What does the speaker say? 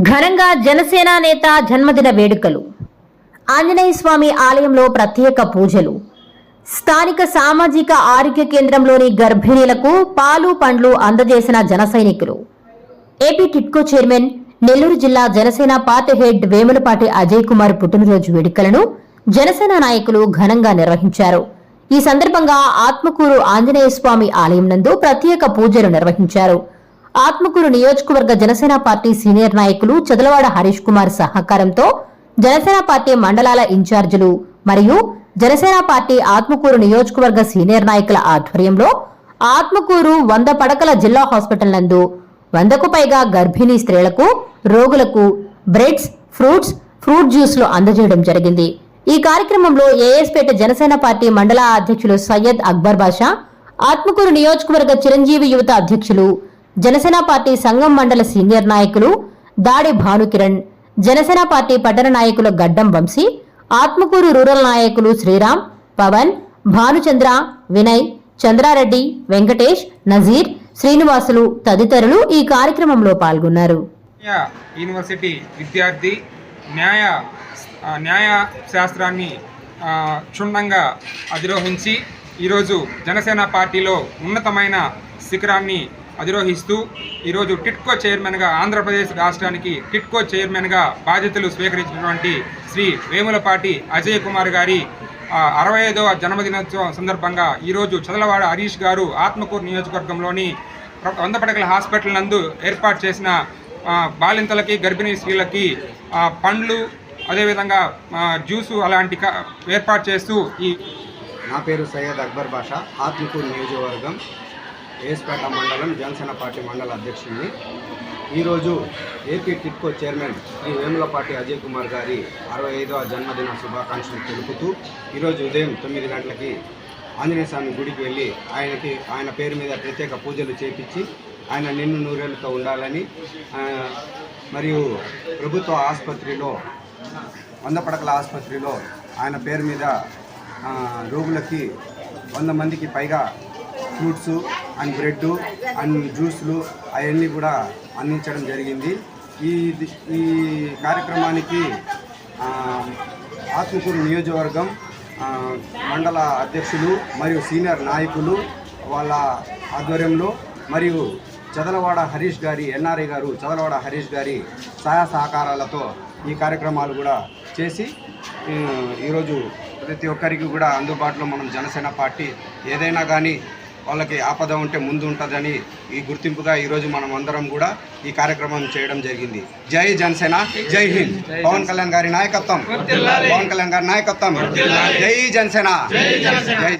ఘనంగా జనసేన నేత జన్మదిన వేడుకలు. ఆంజనేయ స్వామి ఆలయంలో ప్రత్యేక పూజలు. స్థానిక సామాజిక ఆరోగ్య కేంద్రంలోని గర్భిణీలకు పాలు పండ్లు అందజేసిన జన సైనికులు. ఏపీ టిట్కో చైర్మన్ నెల్లూరు జిల్లా జనసేన పార్టీ హెడ్ వేములపాటి అజయ్ కుమార్ పుట్టినరోజు వేడుకలను జనసేన నాయకులు ఘనంగా నిర్వహించారు. ఈ సందర్భంగా ఆత్మకూరు ఆంజనేయ స్వామి ఆలయం నందు ప్రత్యేక పూజలు నిర్వహించారు. ఆత్మకూరు నియోజకవర్గ జనసేన పార్టీ సీనియర్ నాయకులు చదలవాడ హరీష్ కుమార్ సహకారంతో జనసేన పార్టీ మండలాల ఇన్ఛార్జీలు మరియు జనసేన పార్టీ ఆత్మకూరు నియోజకవర్గ సీనియర్ నాయకుల ఆధ్వర్యంలో ఆత్మకూరు వంద పడకల జిల్లా హాస్పిటల్ నందు వందకు పైగా గర్భిణీ స్త్రీలకు రోగులకు బ్రెడ్స్ ఫ్రూట్స్ ఫ్రూట్ జ్యూస్లు అందజేయడం జరిగింది. ఈ కార్యక్రమంలో ఏఎస్పేట జనసేన పార్టీ మండల అధ్యక్షులు సయ్యద్ అక్బర్ బాషా ఆత్మకూరు నియోజకవర్గ చిరంజీవి యువత అధ్యక్షులు జనసేన పార్టీ సంఘం మండల సీనియర్ నాయకులు దాడి భానుకిరణ్ జనసేన పార్టీ పట్టణ నాయకులు గడ్డం వంశీ ఆత్మకూరు రూరల్ నాయకులు శ్రీరామ్ పవన్ భానుచంద్ర వినయ్ చంద్రారెడ్డి వెంకటేష్ నజీర్ శ్రీనివాసులు తదితరులు ఈ కార్యక్రమంలో పాల్గొన్నారు. యూనివర్సిటీ విద్యార్థి న్యాయ న్యాయ శాస్త్రాన్ని క్షుణ్ణంగా అధిరోహించి ఈరోజు జనసేన పార్టీలో ఉన్నతమైన శిఖరాన్ని అధిరోహిస్తూ ఈరోజు టిట్కో చైర్మన్గా ఆంధ్రప్రదేశ్ రాష్ట్రానికి టిట్కో చైర్మన్గా బాధ్యతలు స్వీకరించినటువంటి శ్రీ వేములపాటి అజయ్ కుమార్ గారి అరవై ఐదవ జన్మదినోత్సవం సందర్భంగా ఈరోజు చదలవాడ హరీష్ గారు ఆత్మకూరు నియోజకవర్గంలోని ప్ర- వంద పడకల హాస్పిటల్ నందు ఏర్పాటు చేసిన బాలింతలకి గర్భిణీ స్త్రీలకి పండ్లు అదేవిధంగా జ్యూసు అలాంటి ఏర్పాటు చేస్తూ ఈ నా పేరు సయ్యద్ అక్బర్ బాషా ఆత్మకూరు నియోజకవర్గం ఏస్పేట మండలం జనసేన పార్టీ మండల అధ్యక్షుడిని. ఈరోజు ఏపీ టిట్కో చైర్మన్ శ్రీ వేములపాటి అజయ్ కుమార్ గారి అరవై ఐదవ జన్మదిన శుభాకాంక్షలు తెలుపుతూ ఈరోజు ఉదయం తొమ్మిది గంటలకి ఆంజనేయ స్వామి గుడికి వెళ్ళి ఆయనకి ఆయన పేరు మీద ప్రత్యేక పూజలు చేపించి ఆయన నిన్ను నూరేళ్ళతో ఉండాలని మరియు ప్రభుత్వ ఆసుపత్రిలో వంద పడకల ఆసుపత్రిలో ఆయన పేరు మీద రోగులకి వంద మందికి పైగా ఫ్రూట్స్ అండ్ బ్రెడ్ అండ్ జ్యూస్లు అవన్నీ కూడా అందించడం జరిగింది. ఈ ఈ కార్యక్రమానికి ఆత్మకూరు నియోజకవర్గం మండల అధ్యక్షులు మరియు సీనియర్ నాయకులు వాళ్ళ ఆధ్వర్యంలో మరియు చదలవాడ హరీష్ గారి ఎన్ఆర్ఐ గారు చదలవాడ హరీష్ గారి సహాయ సహకారాలతో ఈ కార్యక్రమాలు కూడా చేసి ఈరోజు ప్రతి ఒక్కరికి కూడా అందుబాటులో మనం జనసేన పార్టీ ఏదైనా కానీ వాళ్ళకి ఆపద ఉంటే ముందు ఉంటుందని ఈ గుర్తింపుగా ఈరోజు మనం అందరం కూడా ఈ కార్యక్రమం చేయడం జరిగింది. జై జనసేన జై హింద్. పవన్ కళ్యాణ్ గారి నాయకత్వం. పవన్ కళ్యాణ్ గారి నాయకత్వం. జై జనసేన. జై